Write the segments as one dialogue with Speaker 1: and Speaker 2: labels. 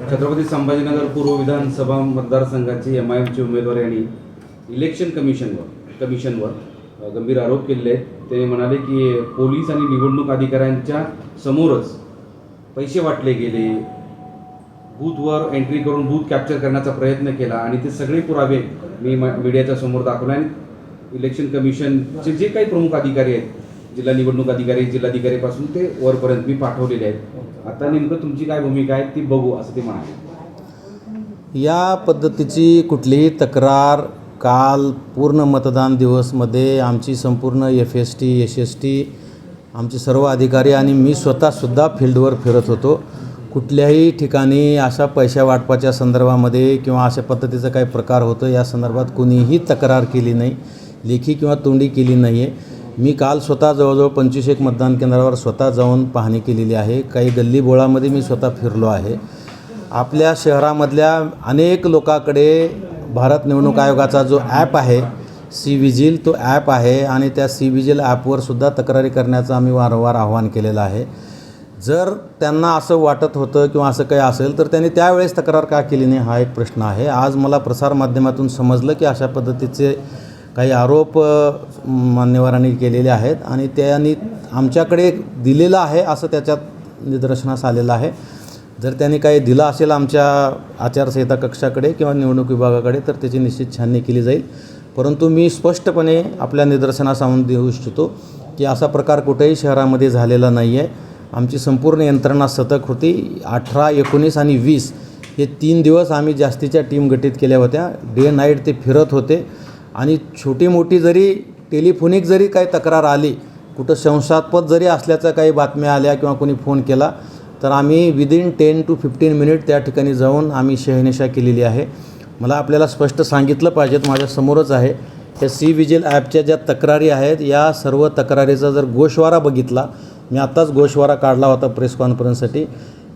Speaker 1: छत्रपती संभाजीनगर पूर्व विधानसभा मतदारसंघाची M I एमचे उमेदवार यांनी इलेक्शन कमिशनवर कमिशनवर गंभीर आरोप केलेले आहेत. ते म्हणाले की पोलीस आणि निवडणूक अधिकाऱ्यांच्या समोरच पैसे वाटले गेले. बूथवर एंट्री करून बूथ कॅप्चर करण्याचा प्रयत्न केला आणि ते सगळे पुरावे मी मीडियाच्या समोर दाखवले. आणि इलेक्शन कमिशनचे जे काही प्रमुख अधिकारी आहेत जिल्हा निवडणूक अधिकारी जिल्हाधिकारीपासून ते वरपर्यंत मी पाठवलेले आहेत. आता नेमकं तुमची काय भूमिका आहे ती बघू असं ते म्हणाले.
Speaker 2: या पद्धतीची कुठलीही तक्रार काल पूर्ण मतदान दिवसमध्ये आमची संपूर्ण F S T S S T आमचे सर्व अधिकारी आणि मी स्वतःसुद्धा फील्डवर फिरत होतो. कुठल्याही ठिकाणी अशा पैशा वाटपाच्या संदर्भामध्ये किंवा अशा पद्धतीचं काही प्रकार होतं या संदर्भात कुणीही तक्रार केली नाही. लेखी किंवा तोंडी केली नाही आहे मी काल स्वतः जवळजवळ पंचवीस एक मतदान केंद्रावर स्वतः जाऊन पाहणी केलेली आहे. काही गल्ली बोळामध्ये मी स्वतः फिरलो आहे. आपल्या शहरामधल्या अनेक लोकांकडे भारत निवडणूक आयोगाचा जो ॲप आहे सी विजिल तो ॲप आहे आणि त्या सी विजिल ॲपवर सुद्धा तक्रारी करण्याचं आम्ही वारंवार आव्हान केलेलं आहे. जर त्यांना असं वाटत होतं किंवा असं काही असेल तर त्यांनी त्यावेळेस तक्रार का केली नाही? हा एक प्रश्न आहे. आज मला प्रसारमाध्यमातून समजलं की अशा पद्धतीचे काही आरोप मान्यवरांनी केलेले आहेत आणि त्यांनी आमच्याकडे दिलेलं आहे असं त्याच्यात निदर्शनास आलेलं आहे. जर त्यांनी काही दिलं असेल आमच्या आचारसंहिता कक्षाकडे किंवा निवडणूक विभागाकडे तर त्याची निश्चित छाननी केली जाईल. परंतु मी स्पष्टपणे आपल्या निदर्शनास आणून देऊ इच्छितो की असा प्रकार कुठेही शहरामध्ये झालेला नाही आहे आमची संपूर्ण यंत्रणा सतत होती. अठरा एकोणीस आणि वीस हे तीन दिवस आम्ही जास्तीच्या टीम गठीत केल्या होत्या. डे नाईट ते फिरत होते. आणि छोटी मोठी जरी टेलिफोनिक जरी काही तक्रार आली कुठं संशयास्पद जरी असल्याच्या काही बातम्या आल्या किंवा कोणी फोन केला तर आम्ही within ten to fifteen minute त्या ठिकाणी जाऊन आम्ही शहनिशा केलेली आहे. मला आपल्याला स्पष्ट सांगितलं पाहिजेत माझ्यासमोरच आहे. या सी विजिल ॲपच्या ज्या तक्रारी आहेत या सर्व तक्रारीचा जर गोशवारा बघितला मी आत्ताच गोशवारा काढला होता प्रेस कॉन्फरन्ससाठी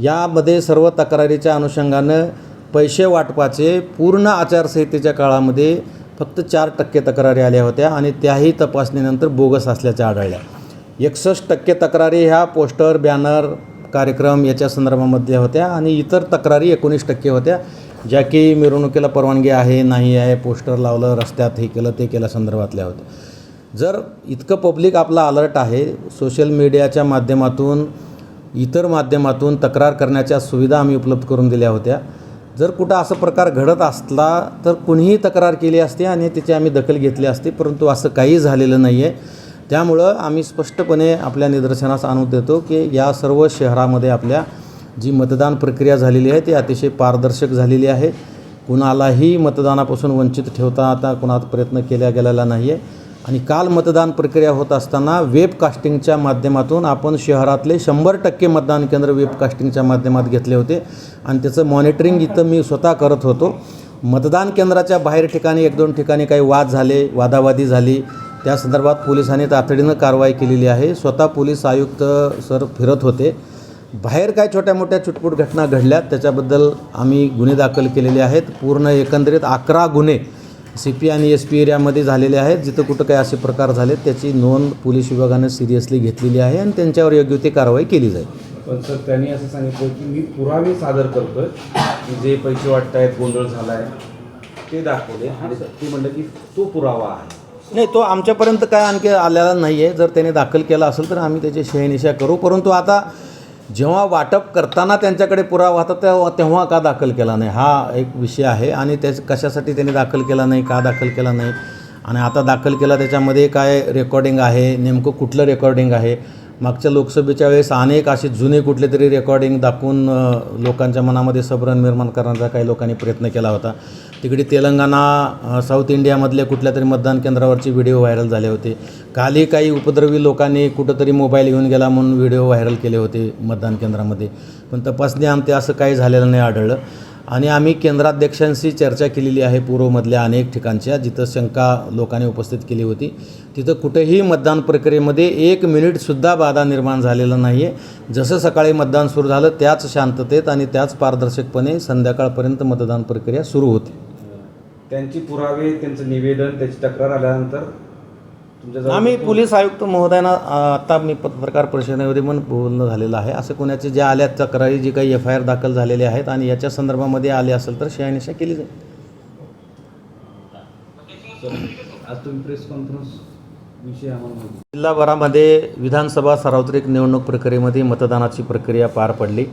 Speaker 2: यामध्ये सर्व तक्रारीच्या अनुषंगानं पैसे वाटपाचे पूर्ण आचारसंहितेच्या काळामध्ये फक्त चार टक्के तक्रारी आल्या होत्या आणि त्याही तपासणीनंतर बोगस असल्याच्या आढळल्या. एकसष्ट टक्के तक्रारी ह्या पोस्टर बॅनर कार्यक्रम याच्या संदर्भामधल्या होत्या आणि इतर तक्रारी एकोणीस टक्के होत्या. ज्या की मिरवणुकीला परवानगी आहे नाही आहे पोस्टर लावलं रस्त्यात हे केलं ते केलं संदर्भातल्या होत्या. जर इतकं पब्लिक आपला अलर्ट आहे सोशल मीडियाच्या माध्यमातून इतर माध्यमातून तक्रार करण्याच्या सुविधा आम्ही उपलब्ध करून दिल्या होत्या. जर कुठं असं प्रकार घडत असला तर कुणीही तक्रार केली असते आणि त्याची आम्ही दखल घेतली असते परंतु असं काही झालेलं नाही आहे त्यामुळं आम्ही स्पष्टपणे आपल्या निदर्शनास आणून देतो की या सर्व शहरामध्ये आपल्या जी मतदान प्रक्रिया झालेली आहे ती अतिशय पारदर्शक झालेली आहे. कुणालाही मतदानापासून वंचित ठेवता आता कुणात प्रयत्न केला गेलेला नाही आहे आणि काल मतदान प्रक्रिया होत असताना वेबकास्टिंगच्या माध्यमातून आपण शहरातले शंभर टक्के मतदान केंद्र वेबकास्टिंगच्या माध्यमात घेतले होते. आणि त्याचं मॉनिटरिंग इथं मी स्वतः करत होतो. मतदान केंद्राच्या बाहेर ठिकाणी एक दोन ठिकाणी काही वाद झाले वादावादी झाली. त्या संदर्भात पोलिसांनी तातडीनं कारवाई केलेली आहे. स्वतः पोलीस आयुक्त सर फिरत होते. बाहेर काय छोट्या मोठ्या चुटपुट घटना घडल्यात त्याच्याबद्दल आम्ही गुन्हे दाखल केलेले आहेत. पूर्ण एकंदरीत अकरा गुन्हे सी पी आणि एस पी एरियामध्ये झालेले आहेत जिथं कुठं काही असे प्रकार झालेत त्याची नोंद पोलीस विभागानं सिरियसली घेतलेली आहे आणि त्यांच्यावर योग्य ती कारवाई केली जाईल.
Speaker 1: पण सर त्यांनी असं सांगितलं की मी पुरावे सादर करतोय की जे पैसे वाटतायत गोंधळ झालाय ते दाखवले. आणि ते म्हणलं की तो पुरावा आहे.
Speaker 2: नाही तो आमच्यापर्यंत काय आणखी आलेला नाही आहे जर त्याने दाखल केला असेल तर आम्ही त्याची शहनिशा करू. परंतु आता जेव्हा वाटप करताना त्यांच्याकडे पुरावा होता तेव्हा तेव्हा का दाखल केला नाही? हा एक विषय आहे आणि त्याच कशासाठी त्यांनी दाखल केला नाही का दाखल केला नाही? आणि आता दाखल केला त्याच्यामध्ये काय रेकॉर्डिंग आहे? नेमकं कुठलं रेकॉर्डिंग आहे? मागच्या लोकसभेच्या वेळेस अनेक असे जुने कुठले तरी रेकॉर्डिंग दाखवून लोकांच्या मनामध्ये सबरण निर्माण करण्याचा काही लोकांनी प्रयत्न केला होता. तिकडे तेलंगणा साऊथ इंडियामधल्या कुठल्या तरी मतदान केंद्रावरचे व्हिडिओ व्हायरल झाले होते. खाली काही उपद्रवी लोकांनी कुठंतरी मोबाईल घेऊन गेला म्हणून व्हिडिओ व्हायरल केले होते मतदान केंद्रामध्ये. पण तपासणी आमते असं काही झालेलं नाही आढळलं. आणि आम्ही केंद्राध्यक्षांशी चर्चा केलेली आहे पूर्वमधल्या अनेक ठिकाणच्या जिथं शंका लोकांनी उपस्थित केली होती. तिथं कुठेही मतदान प्रक्रियेमध्ये एक मिनिटसुद्धा बाधा निर्माण झालेला नाही आहे जसं सकाळी मतदान सुरू झालं त्याच शांततेत आणि त्याच पारदर्शकपणे संध्याकाळपर्यंत मतदान प्रक्रिया सुरू होते.
Speaker 1: त्यांची पुरावे त्यांचं निवेदन त्याची तक्रार आल्यानंतर
Speaker 2: आम्ही पोलीस आयुक्त महोदयांना आता मी पत्रकार परिषदेमध्ये पण बोलणं झालेलं आहे. असं कोणाचे ज्या आल्या तक्रारी जी काही एफ आय आर दाखल झालेल्या आहेत आणि याच्या संदर्भामध्ये आले असेल तर शहानिशा केली जाईल. जिल्हाभरामध्ये विधानसभा सार्वत्रिक निवडणूक प्रक्रियेमध्ये मतदानाची प्रक्रिया पार पडली.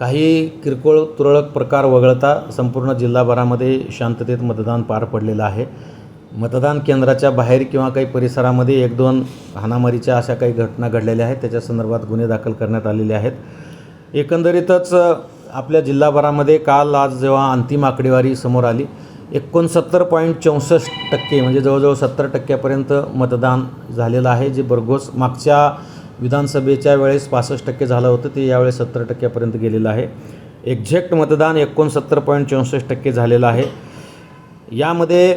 Speaker 2: काही किरकोळ तुरळक प्रकार वगळता संपूर्ण जिल्हाभरामध्ये शांततेत मतदान पार पडलेलं आहे. मतदान केंद्राच्या बाहेर किंवा काही परिसरामध्ये एक दोन हाणामारीच्या अशा काही घटना घडलेल्या आहेत. त्याच्या संदर्भात गुन्हे दाखल करण्यात आलेले आहेत. एकंदरीतच आपल्या जिल्हाभरामध्ये काल आज जेव्हा अंतिम आकडेवारी समोर आली एकोणसत्तर पॉईंट चौसष्ट टक्के म्हणजे जवळजवळ सत्तर टक्क्यापर्यंत मतदान झालेलं आहे. जे भरघोस मागच्या विधानसभेच्या वेळेस पासष्ट टक्के झालं होतं ते यावेळेस सत्तर टक्क्यापर्यंत गेलेलं आहे. एक्झॅक्ट मतदान एकोणसत्तर पॉईंट चौसष्ट टक्के झालेलं आहे. यामध्ये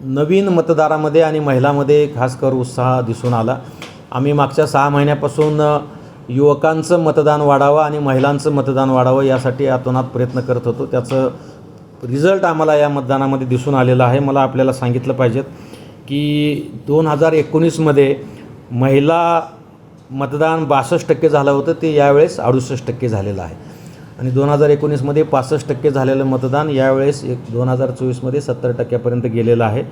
Speaker 2: नवीन मतदारामध्ये आणि महिलामध्ये खासकर उत्साह दिसून आला. आम्ही मागच्या सहा महिन्यापासून युवकांचं मतदान वाढावं आणि महिलांचं मतदान वाढावं यासाठी अतोनात प्रयत्न करत होतो. त्याचं रिझल्ट आम्हाला या मतदानामध्ये दिसून आलेला आहे. मला आपल्याला सांगितलं पाहिजेत की दोन हजार एकोणीसमध्ये महिला मतदान बासष्ट टक्के झालं होतं. ते यावेळेस अडुसष्ट टक्के झालेलं आहे. आणि दोन हजार एकोणीसमध्ये पासष्ट टक्के झालेलं मतदान यावेळेस एक दोन हजार चोवीसमध्ये सत्तर टक्क्यापर्यंत गेलेलं आहे.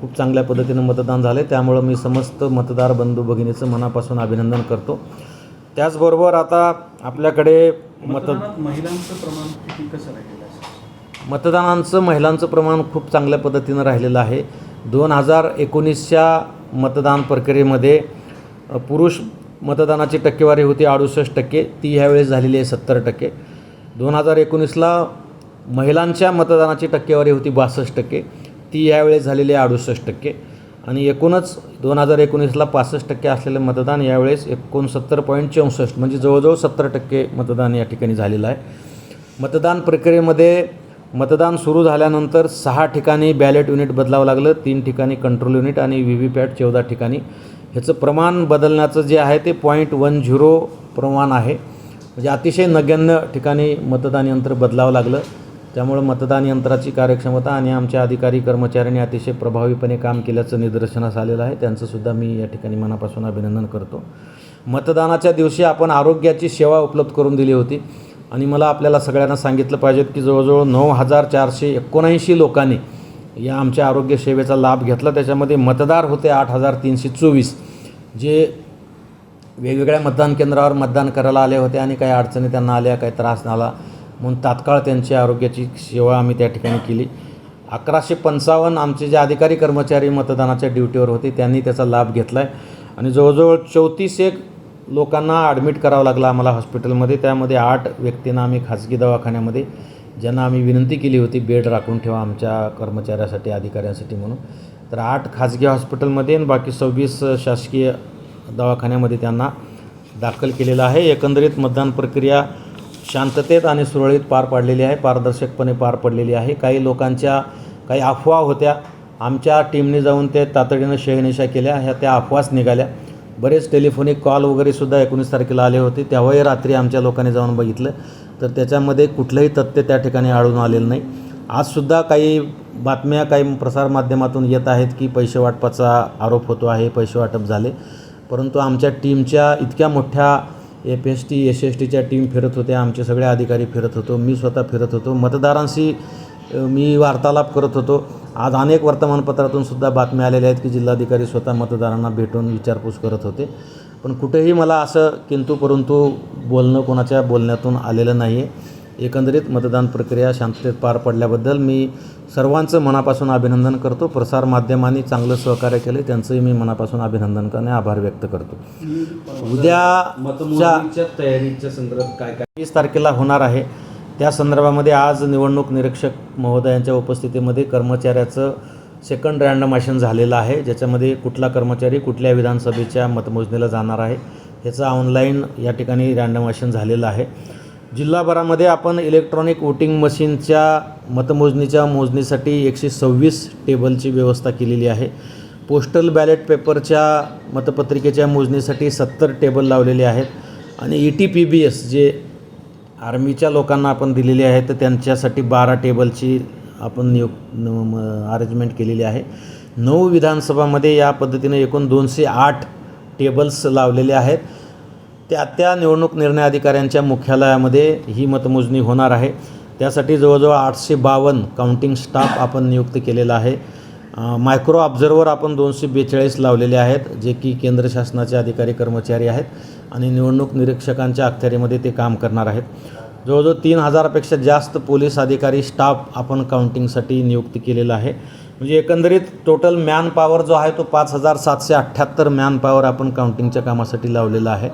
Speaker 2: खूप चांगल्या पद्धतीनं मतदान झालं आहे त्यामुळं मी समस्त मतदार बंधू भगिनीचं मनापासून अभिनंदन करतो. त्याचबरोबर आता आपल्याकडे मत
Speaker 3: महिलांचं प्रमाण किती कसं राहिलेलं आहे?
Speaker 2: मतदानांचं महिलांचं प्रमाण खूप चांगल्या पद्धतीनं राहिलेलं आहे. दोन हजार एकोणीसच्या मतदान प्रक्रियेमध्ये पुरुष मतदानाची टक्केवारी होती अडुसष्ट टक्के ती ह्यावेळेस झालेली आहे सत्तर टक्के. दोन हजार एकोणीसला महिलांच्या मतदानाची टक्केवारी होती बासष्ट टक्के. ती यावेळेस झालेली आहे अडुसष्ट टक्के. आणि एकूणच दोन हजार एकोणीसला पासष्ट टक्के असलेले मतदान यावेळेस एकोणसत्तर पॉईंट चौसष्ट म्हणजे जवळजवळ सत्तर टक्के मतदान या ठिकाणी झालेलं आहे. मतदान प्रक्रियेमध्ये मतदान सुरू झाल्यानंतर सहा ठिकाणी बॅलेट युनिट बदलावं लागलं तीन ठिकाणी कंट्रोल युनिट आणि व्ही व्ही पॅट चौदा ठिकाणी. ह्याचं प्रमाण बदलण्याचं जे आहे ते पॉईंट वन झिरो प्रमाण आहे. म्हणजे अतिशय नगण्य ठिकाणी मतदान यंत्र बदलावं लागलं. त्यामुळं मतदान यंत्राची कार्यक्षमता आणि आमच्या अधिकारी कर्मचाऱ्यांनी अतिशय प्रभावीपणे काम केल्याचं निदर्शनास आलेलं आहे. त्यांचंसुद्धा मी या ठिकाणी मनापासून अभिनंदन करतो. मतदानाच्या दिवशी आपण आरोग्याची सेवा उपलब्ध करून दिली होती. आणि मला आपल्याला सगळ्यांना सांगितलं पाहिजे की जवळजवळ नऊ हजार चारशे एकोणऐंशी लोकांनी या आमच्या आरोग्य सेवेचा लाभ घेतला. त्याच्यामध्ये मतदार होते आठ हजार तीनशे चोवीस. जे वेगवेगळ्या मतदान केंद्रावर मतदान करायला आले होते आणि काही अडचणी त्यांना आल्या काही त्रास झाला. म्हणून तात्काळ त्यांची आरोग्याची सेवा आम्ही त्या ठिकाणी केली. अकराशे पंचावन्न आमचे जे अधिकारी कर्मचारी मतदानाच्या ड्युटीवर होते त्यांनी त्याचा लाभ घेतला आहे आणि जवळजवळ चौतीस एक लोकांना ॲडमिट करावं लागलं आम्हाला हॉस्पिटलमध्ये त्यामध्ये आठ व्यक्तींना आम्ही खाजगी दवाखान्यामध्ये ज्यांना आम्ही विनंती केली होती बेड राखून ठेवा आमच्या कर्मचाऱ्यासाठी अधिकाऱ्यांसाठी म्हणून. तर आठ खाजगी हॉस्पिटलमध्ये आणि बाकी सव्वीस शासकीय दवाखान्यामध्ये त्यांना दाखल केलेलं आहे. एकंदरीत मतदान प्रक्रिया शांततेत आणि सुरळीत पार पाडलेली आहे. पारदर्शकपणे पार पडलेली आहे. काही लोकांच्या काही अफवा होत्या. आमच्या टीमने जाऊन ते तातडीनं शहनिशा केल्या. ह्या त्या अफवाच निघाल्या. बरेच टेलिफोनिक कॉल वगैरेसुद्धा एकोणीस तारखेला आले होते. तेव्हाही रात्री आमच्या लोकांनी जाऊन बघितलं. तर त्याच्यामध्ये कुठलंही तथ्य त्या ठिकाणी आढळून आलेलं नाही. आजसुद्धा काही बातम्या काही प्रसारमाध्यमातून येत आहेत की पैसे वाटपाचा आरोप होतो आहे पैसे वाटप झाले. परंतु आमच्या टीमच्या इतक्या मोठ्या F S T S S टीच्या टीम फिरत होत्या आमचे सगळे अधिकारी फिरत होतो मी स्वतः फिरत होतो मतदारांशी मी वार्तालाप करत होतो. आज अनेक वर्तमानपत्रातून सुद्धा बातम्या आलेल्या आहेत की जिल्हाधिकारी स्वतः मतदारांना भेटून विचारपूस करत होते. पण कुठेही मला असं किंतु परंतु बोलणं कोणाच्या बोलण्यातून आलेलं नाही आहे एकंदरीत मतदान प्रक्रिया शांततेत पार पडल्याबद्दल मी सर्वांचं मनापासून अभिनंदन करतो. प्रसारमाध्यमांनी चांगलं सहकार्य केलं त्यांचंही मी मनापासून अभिनंदन करणे आभार व्यक्त करतो. उद्या
Speaker 1: मतमोजणीच्या तयारीच्या संदर्भात काय काय?
Speaker 2: वीस तारखेला होणार आहे. त्या संदर्भामध्ये आज निवडणूक निरीक्षक महोदयांच्या उपस्थितीमध्ये कर्मचाऱ्याचं सेकंड रँडमायशन झालेलं आहे. ज्याच्यामध्ये कुठला कर्मचारी कुठल्या विधानसभेच्या मतमोजणीला जाणार आहे ह्याचं ऑनलाईन या ठिकाणी रँडमायशन झालेलं आहे. जिल्हाभरामध्ये आपण इलेक्ट्रॉनिक वोटिंग मशीनच्या मतमोजणीच्या मोजणीसाठी एकशे सव्वीस टेबलची व्यवस्था केलेली आहे. पोस्टल बॅलेट पेपरच्या मतपत्रिकेच्या मोजणीसाठी सत्तर टेबल लावलेले आहेत. आणि E T P B S जे आर्मीच्या लोकांना आपण दिलेले आहे तर त्यांच्यासाठी बारा टेबलची आपण नियुक अरेंजमेंट केलेली आहे. नऊ विधानसभामध्ये या पद्धतीने एकूण दोनशे आठ टेबल्स लावलेले आहेत. त्या त्या निवडणूक निर्णय अधिकाऱ्यांच्या मुख्यालयामध्ये ही मतमोजणी होणार आहे. त्यासाठी जवळजवळ आठशे बावन्न काउंटिंग स्टाफ आपण नियुक्त केलेला आहे. मायक्रो ऑब्झर्वर आपण दोनशे बेचाळीस लावलेले आहेत जे की केंद्र शासनाचे अधिकारी कर्मचारी आहेत आणि निवडणूक निरीक्षकांच्या अखत्यारीमध्ये ते काम करणार आहेत. जवळजवळ तीन हजारापेक्षा जास्त पोलीस अधिकारी स्टाफ आपण काउंटिंगसाठी नियुक्त केलेला आहे. म्हणजे एकंदरीत टोटल मॅन पॉवर जो आहे तो पाच हजार सातशे अठ्ठ्याहत्तर मॅन पॉवर आपण काउंटिंगच्या कामासाठी लावलेला आहे.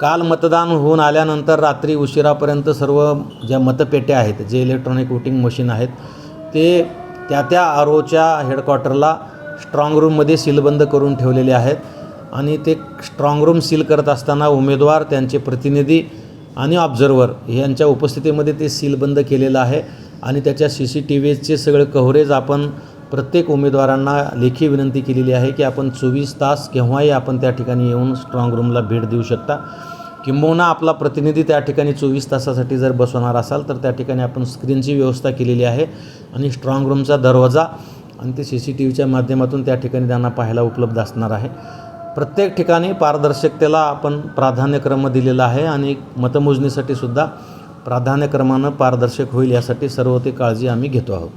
Speaker 2: काल मतदान होऊन आल्यानंतर रात्री उशिरापर्यंत सर्व ज्या मतपेट्या आहेत जे इलेक्ट्रॉनिक वोटिंग मशीन आहेत ते त्या त्या आर ओच्या हेडक्वार्टरला स्ट्रॉंग रूममध्ये सीलबंद करून ठेवलेले आहेत आणि ते स्ट्रॉंग रूम सील करत असताना उमेदवार त्यांचे प्रतिनिधी आणि ऑब्झर्वर यांच्या उपस्थितीमध्ये ते सीलबंद केलेलं आहे आणि त्याच्या सी सी टी व्हीचे सगळं कव्हरेज आपण प्रत्येक उमेदवारांना लेखी विनंती केलेली आहे की आपण चोवीस तास केव्हाही आपण त्या ठिकाणी येऊन स्ट्रॉंग रूमला भेट देऊ शकता. किंबहुना आपला प्रतिनिधी त्या ठिकाणी चोवीस तासासाठी जर बसवणार असाल तर त्या ठिकाणी आपण स्क्रीनची व्यवस्था केलेली आहे आणि स्ट्रॉंग रूमचा दरवाजा आणि ते सी सी टी व्हीच्या माध्यमातून त्या ठिकाणी त्यांना पाहायला उपलब्ध असणार आहे. प्रत्येक ठिकाणी पारदर्शकतेला आपण प्राधान्यक्रम दिलेला आहे आणि मतमोजणीसाठी सुद्धा प्राधान्यक्रमानं पारदर्शक होईल यासाठी सर्व ते काळजी आम्ही घेतो आहोत.